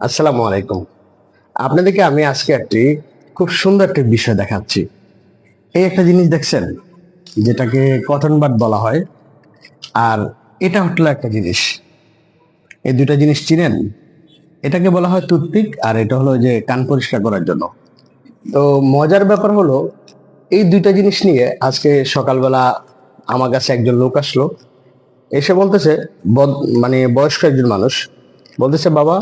আসসালামু আলাইকুম। আপনাদেরকে আমি আজকে একটি খুব সুন্দর একটি বিষয় দেখাচ্ছি। এই একটা জিনিস দেখছেন, যেটাকে কটন বাট বলা হয়, আর এটা হলো একটা জিনিস। এই দুটা জিনিস চিনেন? এটাকে বলা হয় টুথপিক, আর এটা হলো যে কান পরিষ্কার করার জন্য। তো মজার ব্যাপার হলো, এই দুইটা জিনিস নিয়ে আজকে সকালবেলা আমার কাছে একজন লোক আসলো। এসে বলতেছে মানে বয়স্ক একজন মানুষ, বলতেছে, বাবা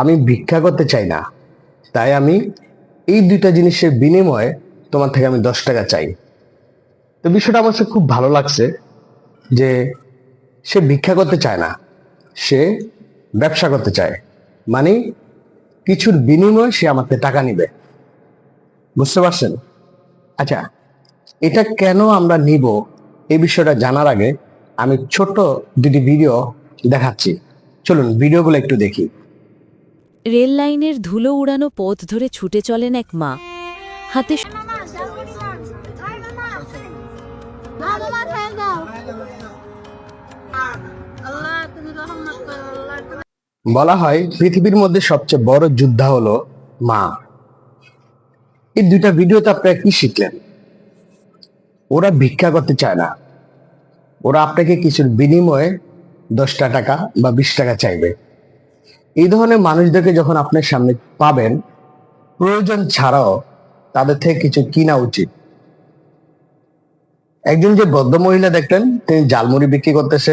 আমি ভিক্ষা করতে চাই না। তাই আমি এই দুইটা জিনিসের বিনিময়ে তোমার থেকে আমি দশ টাকা চাই। তো বিষয়টা আমার খুব ভালো লাগছে যে সে ভিক্ষা করতে চায় না, সে ব্যবসা করতে চায়। মানে কিছুর বিনিময়ে সে আমার থেকে টাকা নিবে। বুঝতে পারছেন? আচ্ছা এটা কেন আমরা নিব এই বিষয়টা জানার আগে আমি ছোট্ট দুটি ভিডিও দেখাচ্ছি। চলুন ভিডিওগুলো একটু দেখি। রেল লাইনের ধুলো উড়ানো পথ ধরে ছুটে চলেন এক মা। হাতে বলা হয় পৃথিবীর মধ্যে সবচেয়ে বড় যোদ্ধা হলো মা। এই দুইটা ভিডিওতে আপনারা কি শিখলেন? ওরা ভিক্ষা করতে চায় না। ওরা আপনাকে কিছুর বিনিময়ে দশটা টাকা বা বিশ টাকা চাইবে। এই ধরনের মানুষদেরকে যখন আপনার সামনে পাবেন, প্রয়োজন ছাড়াও তাদের থেকে কিছু কিনা উচিত। একজন যে বদ্ধ মহিলা দেখলেন, তিনি জালমুড়ি বিক্রি করতেছে।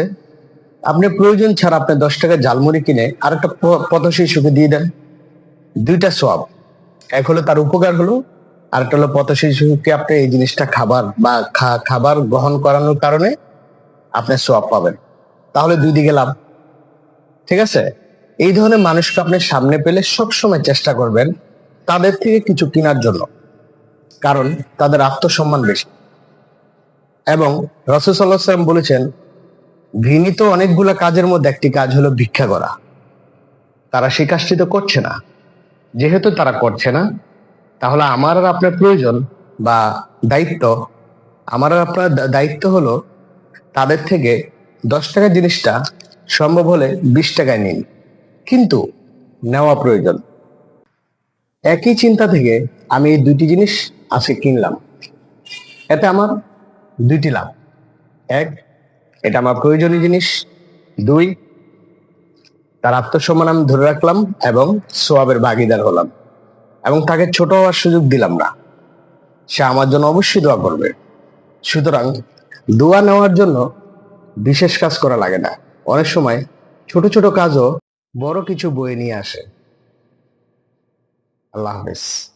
আপনি প্রয়োজন ছাড়া আপনি দশ টাকা জালমুড়ি কিনে আর একটা পথ শিশুকে দিয়ে দেন। দুইটা সব এক হলো তার উপকার হলো আর একটা হলো পথ শিশুকে আপনি এই জিনিসটা খাবার বা খাবার গ্রহণ করানোর কারণে আপনি সব পাবেন। তাহলে দুই দিকে লাভ। ঠিক আছে? এই ধরনের মানুষকে আপনি সামনে পেলে সবসময় চেষ্টা করবেন তাদের থেকে কিছু কেনার জন্য। কারণ তাদের আত্মসম্মান বেশি। এবং রসুল সাল্লাহ বলেছেন, ঘৃণিত অনেকগুলো কাজের মধ্যে একটি কাজ হলো ভিক্ষা করা। তারা সেই কাজটি তো করছে না। যেহেতু তারা করছে না, তাহলে আমার আর আপনার প্রয়োজন বা দায়িত্ব, আমার আর আপনার দায়িত্ব হলো তাদের থেকে দশ টাকার জিনিসটা সম্ভব হলে বিশ টাকায় নিন। কিন্তু নেওয়া প্রয়োজন। একই চিন্তা থেকে আমি এই দুইটি জিনিস আজকে কিনলাম। এতে আমার দুইটি লাভ। এক, এটা আমার প্রয়োজনীয় জিনিস। দুই, তার আত্মসম্মান আমি ধরে রাখলাম এবং সোয়াবের ভাগিদার হলাম এবং তাকে ছোট হওয়ার সুযোগ দিলাম না। সে আমার জন্য অবশ্যই দোয়া করবে। সুতরাং দোয়া নেওয়ার জন্য বিশেষ কাজ করা লাগে না। অনেক সময় ছোট ছোট কাজও বড় কিছু বয়ে নিয়ে আসে। আল্লাহ হাফেজ।